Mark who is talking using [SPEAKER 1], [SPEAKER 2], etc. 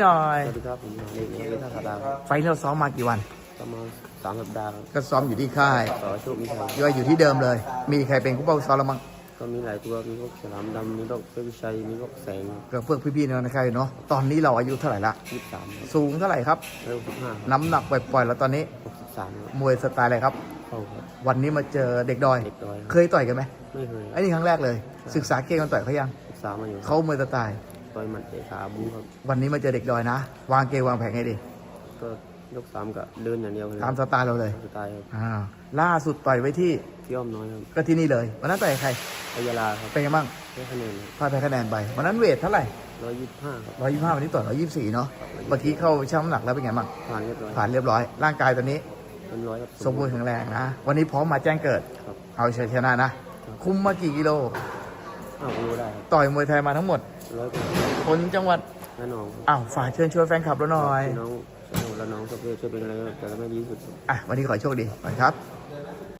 [SPEAKER 1] หน่อย
[SPEAKER 2] สวัสดีครับผมเล็กเล็กท่าคาดาครับ
[SPEAKER 1] ไฟล์เราซ้อมมากี่วัน
[SPEAKER 2] ประมาณสามสัปดาห์ครับ
[SPEAKER 1] ก็ซ้อมอยู่ที่ค่าย
[SPEAKER 2] ต่อโชคมีชัย
[SPEAKER 1] ก็อยู่ที่เดิมเลย มีใครเป็นผู้เป้าซ้อมแล้วมั้ง
[SPEAKER 2] ก็มีหลายตัวมีพวกฉลามดำมีพวกเฟรชัยมีพวกแสง
[SPEAKER 1] ก็พวกพี่ๆในค่ายเนาะ ตอนนี้เราอายุเท่าไหร่ละ
[SPEAKER 2] ยี่สิบสาม
[SPEAKER 1] สูงเท่าไหร่ครับ
[SPEAKER 2] แล้วสิบห้า
[SPEAKER 1] น้ำหนักปล่อยๆแล้วตอนนี้
[SPEAKER 2] หกสิบสาม
[SPEAKER 1] มวยสไตล์อะไรครับ
[SPEAKER 2] เข้าครับ
[SPEAKER 1] วันนี้มาเจอเด็กดอย
[SPEAKER 2] เด็กดอย
[SPEAKER 1] เคยต่อยกันไหม
[SPEAKER 2] ไม่เคย
[SPEAKER 1] ไอ้นี่ครั้งแรกเลย ศึกษาเกมกันต่อยเขายัง
[SPEAKER 2] ศึกษามาอยู่
[SPEAKER 1] เขามวยสไตล์
[SPEAKER 2] ต่อยหมัดเตะขาบูครับ
[SPEAKER 1] วันนี้มาเจอเด็กดอยนะ วางเกมวางแผนให้ดี
[SPEAKER 2] ก็ยกสามกับเดินอย่างเดียวเลย
[SPEAKER 1] ตามสไตล์เราเลย
[SPEAKER 2] สไตล์ครับ
[SPEAKER 1] อ่าล่าสุดต่อยไว้ที่
[SPEAKER 2] พี่อ้อมน้อยครับ
[SPEAKER 1] ก็ที่นี่เลยวันนั้นต่อยกับใคร
[SPEAKER 2] พยาลาครับ
[SPEAKER 1] เป็นไงบ้าง
[SPEAKER 2] ได้คะแนน
[SPEAKER 1] พลาดแพ้คะแนนไปวันนั้นเวทเท่าไหร่
[SPEAKER 2] ร้อยยี่สิบห้าครับ
[SPEAKER 1] ร้อยยี่ห้าวันนี้ต่อยร้อยยี่สี่เนาะเมื่อกี้เข้าชั่งน้ำหนักแล้วเป็นไงบ้าง
[SPEAKER 2] ผ่านเรียบร้อย
[SPEAKER 1] ผ่านเรียบร้อยร่างกายตอนนี้
[SPEAKER 2] เป็นร้อยครับ
[SPEAKER 1] สมบูรณ์แข็งแรงนะ วันนี้พร้อมมาแจ้งเกิด
[SPEAKER 2] ครับ
[SPEAKER 1] เอาชัยชนะนะ คุมมากี่กิโล
[SPEAKER 2] อ้าวรู้ได้ครับ
[SPEAKER 1] ต่อยมวยไทยมาทั้งหมด
[SPEAKER 2] ร้อยกว่า
[SPEAKER 1] คนจังหวัด
[SPEAKER 2] แน่นอนครับ
[SPEAKER 1] อ้าวฝากเชิญชวนแฟนคลับเราหน่อย
[SPEAKER 2] พี่น้องชาวและน้องสเปรย์ช่วยเป็นอะไรแต่ก็ไม่ดีที่สุดครับ
[SPEAKER 1] อะ วันนี้ขอให้โชคดีก่อนครับ